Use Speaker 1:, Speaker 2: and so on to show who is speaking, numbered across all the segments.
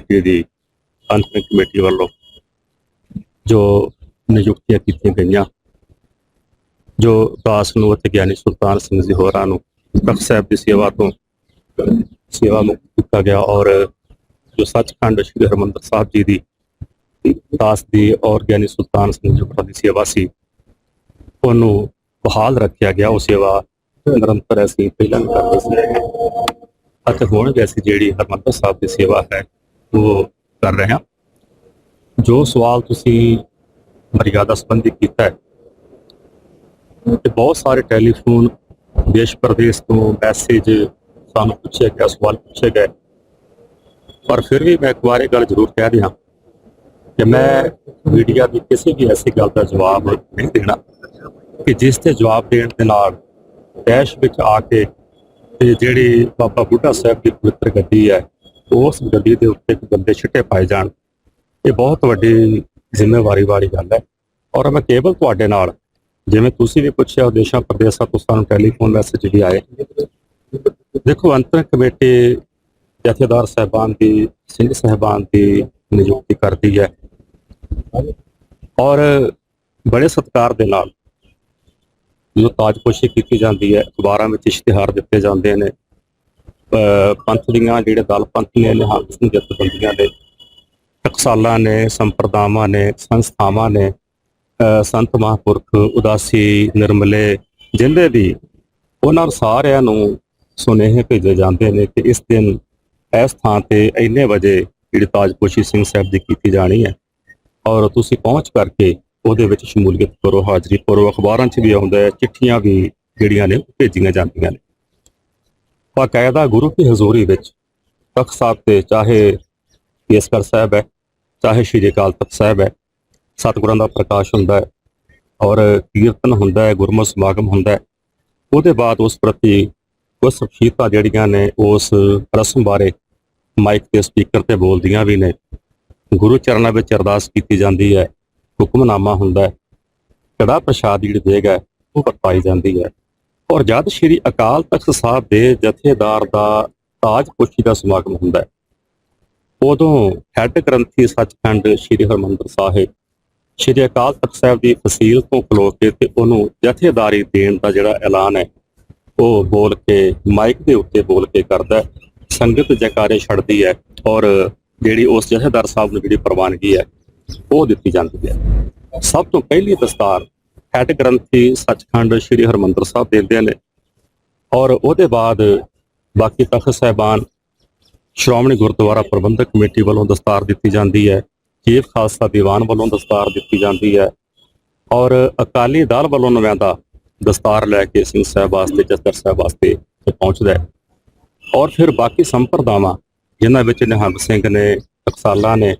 Speaker 1: Committee ਦੀ ਅੰਤਰਿਮ committee ਵੱਲੋਂ ਜੋ ਨਿਯੁਕਤੀਆਂ ਕੀਤੀਆਂ ਗਈਆਂ, ਜੋ ਦਾਸ ਨੂੰ ਅਤੇ ਗਿਆਨੀ ਸੁਲਤਾਨ ਸਿੰਘ ਜੀ ਹੋਰਾਂ ਨੂੰ ਤਖਤ ਸਾਹਿਬ ਦੀ ਸੇਵਾ ਤੋਂ ਸੇਵਾ ਮੁਕਤ ਕੀਤਾ ਗਿਆ ਔਰ ਜੋ ਸੱਚਖੰਡ ਸ੍ਰੀ ਹਰਿਮੰਦਰ ਸਾਹਿਬ ਜੀ ਦੀ ਦਾਸ ਦੀ ਔਰ ਗਿਆਨੀ ਸੁਲਤਾਨ ਸਿੰਘ ਜੀ ਦੀ ਸੇਵਾ ਸੀ, ਉਹਨੂੰ ਬਹਾਲ ਰੱਖਿਆ ਗਿਆ। ਉਹ ਸੇਵਾ ਨਿਰੰਤਰ ਅਸੀਂ ਪਹਿਲਾਂ ਕਰਦੇ ਸੀ। ਅਤੇ ਹੁਣ ਵੀ ਅਸੀਂ ਜਿਹੜੀ ਹਰਿਮੰਦਰ ਸਾਹਿਬ ਦੀ ਸੇਵਾ ਹੈ ਉਹ ਕਰ ਰਹੇ ਹਾਂ। ਜੋ ਸਵਾਲ ਤੁਸੀਂ ਮਰਿਆਦਾ ਸੰਬੰਧੀ ਕੀਤਾ ਹੈ, ਤੇ ਬਹੁਤ ਸਾਰੇ ਟੈਲੀਫੋਨ ਦੇਸ਼ ਪ੍ਰਦੇਸ਼ ਤੋਂ ਮੈਸੇਜ ਸਾਨੂੰ ਪੁੱਛਿਆ ਗਿਆ, ਸਵਾਲ ਪੁੱਛੇ ਗਏ। ਪਰ ਫਿਰ ਵੀ ਮੈਂ ਇੱਕ ਵਾਰ ਇਹ ਗੱਲ ਜ਼ਰੂਰ ਕਹਿ ਦਿਆਂ ਕਿ ਮੈਂ ਮੀਡੀਆ ਦੀ ਕਿਸੇ ਵੀ ਐਸੀ ਗੱਲ ਦਾ ਜਵਾਬ ਨਹੀਂ ਦੇਣਾ ਕਿ ਜਿਸ ਤੇ ਜਵਾਬ ਦੇਣ ਦੇ ਨਾਲ ਦੇਸ਼ ਵਿੱਚ ਆ ਕੇ ਤੇ ਜਿਹੜੀ ਬਾਬਾ ਬੁੱਢਾ ਸਾਹਿਬ ਦੀ ਪਵਿੱਤਰ ਗੱਡੀ ਹੈ ਉਸ ਗੱਡੀ ਦੇ ਉੱਤੇ ਕੋਈ ਗੰਦੇ ਛਿੱਟੇ ਪਾਏ ਜਾਣ। ਇਹ ਬਹੁਤ ਵੱਡੀ ਜ਼ਿੰਮੇਵਾਰੀ ਵਾਲੀ ਗੱਲ ਹੈ। ਔਰ ਮੈਂ ਕੇਵਲ ਤੁਹਾਡੇ ਨਾਲ, ਜਿਵੇਂ ਤੁਸੀਂ ਵੀ ਪੁੱਛਿਆ ਉਦੇਸ਼ਾਂ ਪ੍ਰਦੇਸ਼ਾਂ ਤੋਂ ਸਾਨੂੰ ਟੈਲੀਫੋਨ ਮੈਸੇਜ ਵੀ ਆਏ। ਦੇਖੋ, ਅੰਤਰ ਕਮੇਟੀ ਜਥੇਦਾਰ ਸਾਹਿਬਾਨ ਦੀ, ਸਿੰਘ ਸਾਹਿਬਾਨ ਦੀ ਨਿਯੁਕਤੀ ਕਰਦੀ ਹੈ। ਔਰ ਬੜੇ ਸਤਿਕਾਰ ਦੇ ਨਾਲ ਜੋ ਤਾਜਪੋਸ਼ੀ ਕੀਤੀ ਜਾਂਦੀ ਹੈ, ਅਖਬਾਰਾਂ ਵਿੱਚ ਇਸ਼ਤਿਹਾਰ ਦਿੱਤੇ ਜਾਂਦੇ ਨੇ ਪੰਥ ਦੀਆਂ ਜਿਹੜੇ ਦਲ ਪੰਥੀਆਂ ਨੇ ਹਾਂ ਸਿੰਘ ਜਥੇਬੰਦੀਆਂ ਨੇ। ਟਕਸਾਲਾਂ ਨੇ, ਸੰਪਰਦਾਵਾਂ ਨੇ, ਸੰਸਥਾਵਾਂ ਨੇ ਸੰਤ ਮਹਾਂਪੁਰਖ, ਉਦਾਸੀ, ਨਿਰਮਲੇ ਜਿੰਦੇ ਵੀ ਉਹਨਾਂ ਸਾਰਿਆਂ ਨੂੰ ਸੁਨੇਹੇ ਭੇਜੇ ਜਾਂਦੇ ਨੇ ਕਿ ਇਸ ਦਿਨ ਇਸ ਥਾਂ ਤੇ ਇੰਨੇ ਵਜੇ ਜਿਹੜੀ ਤਾਜਪੋਸ਼ੀ ਸਿੰਘ ਸਾਹਿਬ ਦੀ ਕੀਤੀ ਜਾਣੀ ਹੈ। ਔਰ ਤੁਸੀਂ ਪਹੁੰਚ ਕਰਕੇ ਉਹਦੇ ਵਿੱਚ ਸ਼ਮੂਲੀਅਤ ਕਰੋ, ਹਾਜ਼ਰੀ ਕਰੋ ਅਖਬਾਰਾਂ 'ਚ ਵੀ ਆਉਂਦਾ ਹੈ, ਚਿੱਠੀਆਂ ਵੀ ਜਿਹੜੀਆਂ ਨੇ ਭੇਜੀਆਂ ਜਾਂਦੀਆਂ ਨੇ। ਬਾਕਾਇਦਾ ਗੁਰੂ ਕੀ ਹਜ਼ੂਰੀ ਵਿੱਚ ਤਖਤ ਸਾਹਿਬ ਤੇ ਚਾਹੇ ਕੇਸਗੜ੍ਹ ਸਾਹਿਬ ਹੈ, ਚਾਹੇ ਸ਼੍ਰੀ ਅਕਾਲ ਤਖਤ ਸਾਹਿਬ ਹੈ, ਸਤਿਗੁਰਾਂ ਦਾ ਪ੍ਰਕਾਸ਼ ਹੁੰਦਾ ਹੈ ਔਰ ਕੀਰਤਨ ਹੁੰਦਾ ਹੈ ਗੁਰਮਤਿ ਸਮਾਗਮ ਹੁੰਦਾ ਹੈ, ਉਹਦੇ ਬਾਅਦ ਉਸ ਪ੍ਰਤੀ ਕੁਝ ਸ਼ਖਸੀਅਤਾਂ ਜਿਹੜੀਆਂ ਨੇ ਉਸ ਰਸਮ ਬਾਰੇ ਮਾਈਕ ਤੇ ਸਪੀਕਰ ਤੇ ਬੋਲਦੀਆਂ ਵੀ ਨੇ। ਗੁਰੂ ਚਰਨਾਂ ਵਿੱਚ ਅਰਦਾਸ ਕੀਤੀ ਜਾਂਦੀ ਹੈ, ਹੁਕਮਨਾਮਾ ਹੁੰਦਾ ਹੈ, ਕੜਾ ਪ੍ਰਸ਼ਾਦ ਜਿਹੜੀ ਦੇਗ ਹੈ ਉਹ ਵਰਤਾਈ ਜਾਂਦੀ ਹੈ। ਔਰ ਜਦ ਸ਼੍ਰੀ ਅਕਾਲ ਤਖਤ ਸਾਹਿਬ ਦੇ ਜਥੇਦਾਰ ਦਾ ਤਾਜ ਪੁਸ਼ੀ ਦਾ ਸਮਾਗਮ ਹੁੰਦਾ ਹੈ, ਉਦੋਂ ਹੈੱਡ ਗ੍ਰੰਥੀ ਸੱਚਖੰਡ ਸ਼੍ਰੀ ਹਰਮੰਦਰ ਸਾਹਿਬ, ਸ਼੍ਰੀ ਅਕਾਲ ਤਖਤ ਸਾਹਿਬ ਦੀ ਫਸੀਲ ਤੋਂ ਖਲੋ ਕੇ ਤੇ ਉਹਨੂੰ ਜਥੇਦਾਰੀ ਦੇਣ ਦਾ ਜਿਹੜਾ ਐਲਾਨ ਹੈ, ਉਹ ਬੋਲ ਕੇ, ਮਾਈਕ ਦੇ ਉੱਤੇ ਬੋਲ ਕੇ ਕਰਦਾ ਸੰਗਤ ਜੈਕਾਰੇ ਛੱਡਦੀ ਹੈ ਔਰ ਜਿਹੜੀ ਉਸ ਜਥੇਦਾਰ ਸਾਹਿਬ ਨੂੰ ਜਿਹੜੀ ਪ੍ਰਵਾਨਗੀ ਹੈ, ਉਹ ਦਿੱਤੀ ਜਾਂਦੀ ਹੈ। ਸਭ ਤੋਂ ਪਹਿਲੀ ਦਸਤਾਰ ਹੈੱਡ ਗ੍ਰੰਥੀ ਸੱਚਖੰਡ ਸ੍ਰੀ ਹਰਮੰਦਰ ਸਾਹਿਬ ਦਿੰਦੇ ਨੇ ਔਰ ਉਹਦੇ ਬਾਅਦ ਬਾਕੀ ਤਖਤ ਸਾਹਿਬਾਨ, ਸ਼੍ਰੋਮਣੀ ਗੁਰਦੁਆਰਾ ਪ੍ਰਬੰਧਕ ਕਮੇਟੀ ਵੱਲੋਂ ਦਸਤਾਰ ਦਿੱਤੀ ਜਾਂਦੀ ਹੈ ਚੀਫ ਖਾਲਸਾ ਦੀਵਾਨ ਵੱਲੋਂ ਦਸਤਾਰ ਦਿੱਤੀ ਜਾਂਦੀ ਹੈ ਔਰ ਅਕਾਲੀ ਦਲ ਵੱਲੋਂ ਨੁਮਾਇੰਦਾ ਦਸਤਾਰ ਲੈ ਕੇ ਸਿੰਘ ਸਾਹਿਬ ਵਾਸਤੇ, ਜਸਦਰ ਸਾਹਿਬ ਵਾਸਤੇ ਪਹੁੰਚਦਾ ਹੈ। ਔਰ ਫਿਰ ਬਾਕੀ ਸੰਪਰਦਾਵਾਂ, ਜਿਨ੍ਹਾਂ ਵਿੱਚ ਨਿਹੰਗ ਸਿੰਘ ਨੇ, ਟਕਸਾਲਾ ਨੇ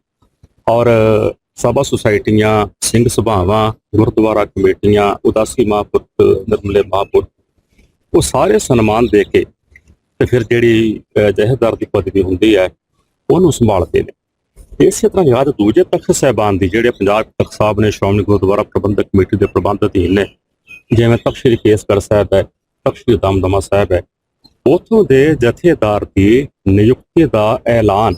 Speaker 1: ਔਰ ਸਭਾ ਸੁਸਾਇਟੀਆਂ ਸਿੰਘ ਸਭਾਵਾਂ ਗੁਰਦੁਆਰਾ ਕਮੇਟੀਆਂ ਉਦਾਸੀ ਮਹਾਂਪੁਰਖ ਨਿਰਮਲੇ ਮਹਾਂਪੁਰਖ ਉਹ ਸਾਰੇ ਸਨਮਾਨ ਦੇ ਕੇ ਤੇ ਫਿਰ ਜਿਹੜੀ ਅਹ, ਜਥੇਦਾਰ ਦੀ ਪਦਵੀ ਹੁੰਦੀ ਹੈ ਉਹਨੂੰ ਸੰਭਾਲਦੇ ਨੇ। ਇਸੇ ਤਰ੍ਹਾਂ ਯਾਦ ਦੂਜੇ ਤਖਤ ਸਾਹਿਬਾਨ ਦੀ ਜਿਹੜੇ ਪੰਜਾਬ ਤਖਤ ਸਾਹਿਬ ਨੇ ਸ਼੍ਰੋਮਣੀ ਗੁਰਦੁਆਰਾ ਪ੍ਰਬੰਧਕ ਕਮੇਟੀ ਦੇ ਪ੍ਰਬੰਧ ਅਧੀਨ ਨੇ ਜਿਵੇਂ ਤਖਤ ਸ੍ਰੀ ਕੇਸਗੜ੍ਹ ਸਾਹਿਬ ਹੈ ਤਖਤ ਸ੍ਰੀ ਦਮਦਮਾ ਸਾਹਿਬ ਹੈ ਉਥੋਂ ਦੇ ਜਥੇਦਾਰ ਦੀ ਨਿਯੁਕਤੀ ਦਾ ਐਲਾਨ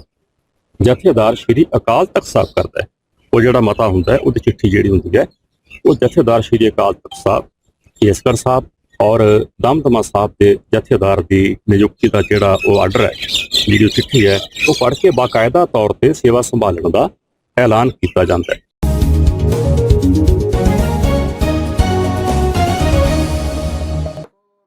Speaker 1: ਜਥੇਦਾਰ ਸ੍ਰੀ ਅਕਾਲ ਤਖਤ ਸਾਹਿਬ ਕਰਦਾ ਹੈ। ਉਹ ਜਿਹੜਾ ਮਤਾ ਹੁੰਦਾ ਹੈ, ਉਹਦੀ ਚਿੱਠੀ ਜਿਹੜੀ ਹੁੰਦੀ ਹੈ, ਉਹ ਜਥੇਦਾਰ ਸ੍ਰੀ ਅਕਾਲ ਤਖਤ ਸਾਹਿਬ, ਕੇਸਗੜ੍ਹ ਸਾਹਿਬ ਔਰ ਦਮਦਮਾ ਸਾਹਿਬ ਦੇ ਜਥੇਦਾਰ ਦੀ ਨਿਯੁਕਤੀ ਦਾ ਜਿਹੜਾ ਉਹ ਆਰਡਰ ਹੈ, ਜਿਹੜੀ ਉਹ ਚਿੱਠੀ ਹੈ, ਉਹ ਪੜ੍ਹ ਕੇ ਬਾਕਾਇਦਾ ਤੌਰ ਤੇ ਸੇਵਾ ਸੰਭਾਲਣ ਦਾ ਐਲਾਨ ਕੀਤਾ ਜਾਂਦਾ ਹੈ।